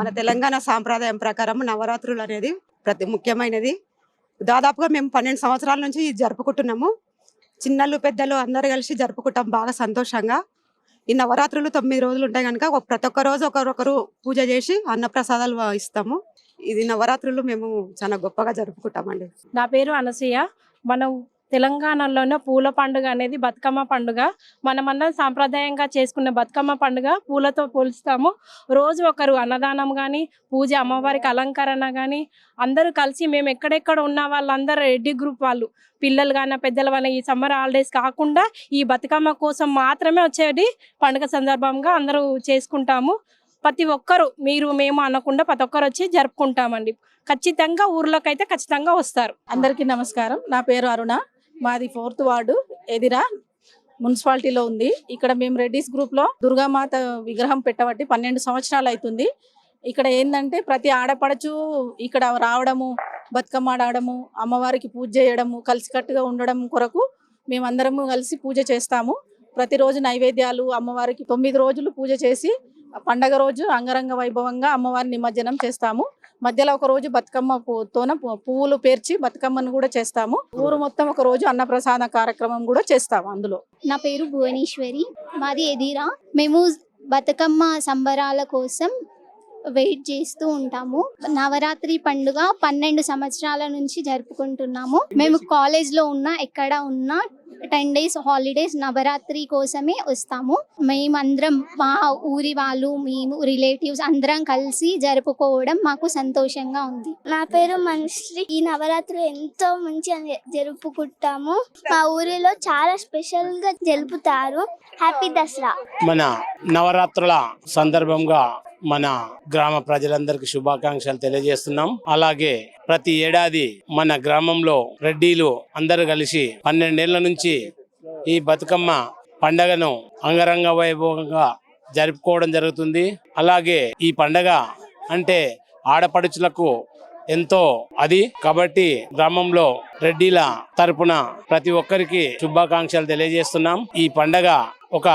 మన తెలంగాణ సాంప్రదాయం ప్రకారం నవరాత్రులు అనేది ప్రతి ముఖ్యమైనది. దాదాపుగా మేము పన్నెండు సంవత్సరాల నుంచి ఇది జరుపుకుంటున్నాము. చిన్నలు పెద్దలు అందరు కలిసి జరుపుకుంటాం బాగా సంతోషంగా. ఈ నవరాత్రులు తొమ్మిది రోజులు ఉంటాయి కనుక ఒక- ప్రతి ఒక్క రోజు ఒకరొకరు పూజ చేసి అన్నప్రసాదాలు ఇస్తాము. ఇది నవరాత్రులు మేము చాలా గొప్పగా జరుపుకుంటామండి. నా పేరు అనసూయ. మనం తెలంగాణలోనే పూల పండుగ అనేది బతుకమ్మ పండుగ. మనమందరం సాంప్రదాయంగా చేసుకునే బతుకమ్మ పండుగ. పూలతో పోలుస్తాము. రోజు ఒకరు అన్నదానం కానీ పూజ అమ్మవారికి అలంకరణ కానీ అందరూ కలిసి మేము ఎక్కడెక్కడ ఉన్న వాళ్ళందరూ రెడ్డి గ్రూప్ వాళ్ళు. పిల్లలు కానీ పెద్దలు కానీ ఈ సమ్మర్ హాలిడేస్ కాకుండా ఈ బతుకమ్మ కోసం మాత్రమే వచ్చేది పండుగ సందర్భంగా అందరూ చేసుకుంటాము. ప్రతి ఒక్కరు మీరు మేము అనకుండా ప్రతి ఒక్కరు వచ్చి జరుపుకుంటామండి. ఖచ్చితంగా ఊర్లోకి అయితే ఖచ్చితంగా వస్తారు. అందరికీ నమస్కారం. నా పేరు అరుణ. మాది ఫోర్త్ వార్డు ఎదిరా మున్సిపాలిటీలో ఉంది. ఇక్కడ మేము రెడ్డిస్ గ్రూప్లో దుర్గామాత విగ్రహం పెట్టబట్టి పన్నెండు సంవత్సరాలు అవుతుంది. ఇక్కడ ఏంటంటే ప్రతి ఆడపడచు ఇక్కడ రావడము బతుకమ్మ ఆడడము అమ్మవారికి పూజ చేయడము కలిసికట్టుగా ఉండడం కొరకు మేమందరము కలిసి పూజ చేస్తాము. ప్రతిరోజు నైవేద్యాలు అమ్మవారికి తొమ్మిది రోజులు పూజ చేసి పండగ రోజు అంగరంగ వైభవంగా అమ్మవారిని నిమజ్జనం చేస్తాము. మధ్యలో ఒక రోజు బతుకమ్మ పూతోన పువ్వులు పేర్చి బతుకమ్మను కూడా చేస్తాము. ఊరు మొత్తం ఒక రోజు అన్నప్రసాద కార్యక్రమం కూడా చేస్తాము అందులో. నా పేరు భువనేశ్వరి మాది ఎదిరా. మేము బతుకమ్మ సంబరాల కోసం వెయిట్ చేస్తూ ఉంటాము. నవరాత్రి పండుగ పన్నెండు సంవత్సరాల నుంచి జరుపుకుంటున్నాము. మేము కాలేజ్లో ఉన్నా ఎక్కడ ఉన్నా టెన్ డేస్ హాలిడేస్ నవరాత్రి కోసమే వస్తాము. మేమందరం మా ఊరి వాళ్ళు మేము రిలేటివ్స్ అందరం కలిసి జరుపుకోవడం మాకు సంతోషంగా ఉంది. నా పేరు మనశ్రీ ఈ నవరాత్రులు ఎంతో మంచిగా జరుపుకుంటాము. మా ఊరిలో చాలా స్పెషల్గా జరుపుతారు. హ్యాపీ దసరా. మన నవరాత్రుల సందర్భంగా మన గ్రామ ప్రజలందరికీ శుభాకాంక్షలు తెలియజేస్తున్నాం. అలాగే ప్రతి ఏడాది మన గ్రామంలో రెడ్డిలు అందరూ కలిసి పన్నెండేళ్ళ నుంచి ఈ బతుకమ్మ పండగను అంగరంగ వైభవంగా జరుపుకోవడం జరుగుతుంది. అలాగే ఈ పండగ అంటే ఆడపడుచులకు ఎంతో అది. కాబట్టి గ్రామంలో రెడ్డిల తరపున ప్రతి ఒక్కరికి శుభాకాంక్షలు తెలియజేస్తున్నాం. ఈ పండగ ఒక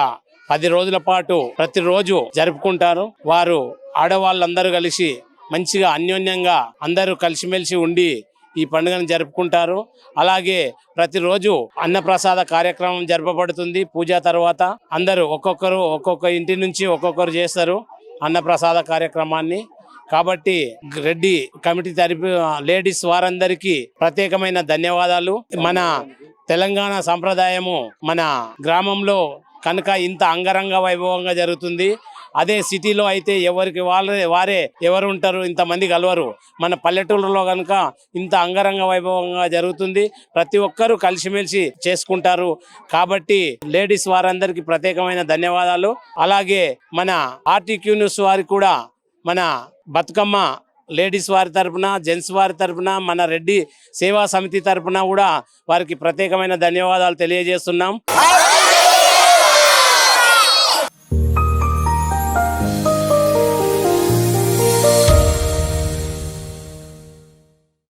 పది రోజుల పాటు ప్రతిరోజు జరుపుకుంటారు. వారు ఆడవాళ్ళందరూ కలిసి మంచిగా అన్యోన్యంగా అందరూ కలిసిమెలిసి ఉండి ఈ పండుగను జరుపుకుంటారు. అలాగే ప్రతిరోజు అన్నప్రసాద కార్యక్రమం జరపబడుతుంది. పూజ తర్వాత అందరూ ఒక్కొక్కరు ఒక్కొక్క ఇంటి నుంచి ఒక్కొక్కరు చేస్తారు అన్నప్రసాద కార్యక్రమాన్ని. కాబట్టి రెడ్డి కమిటీ తరపు లేడీస్ వారందరికీ ప్రత్యేకమైన ధన్యవాదాలు. మన తెలంగాణ సంప్రదాయము మన గ్రామంలో కనుక ఇంత అంగరంగ వైభవంగా జరుగుతుంది. అదే సిటీలో అయితే ఎవరికి వాళ్ళే వారే ఎవరు ఉంటారు ఇంతమంది కలవరు. మన పల్లెటూళ్ళలో కనుక ఇంత అంగరంగ వైభవంగా జరుగుతుంది. ప్రతి ఒక్కరూ కలిసిమెలిసి చేసుకుంటారు. కాబట్టి లేడీస్ వారందరికీ ప్రత్యేకమైన ధన్యవాదాలు. అలాగే మన ఆర్టీక్యూ న్యూస్ వారికి కూడా మన బతుకమ్మ లేడీస్ వారి తరపున జెంట్స్ వారి తరపున మన రెడ్డి సేవా సమితి తరఫున కూడా వారికి ప్రత్యేకమైన ధన్యవాదాలు తెలియజేస్తున్నాం.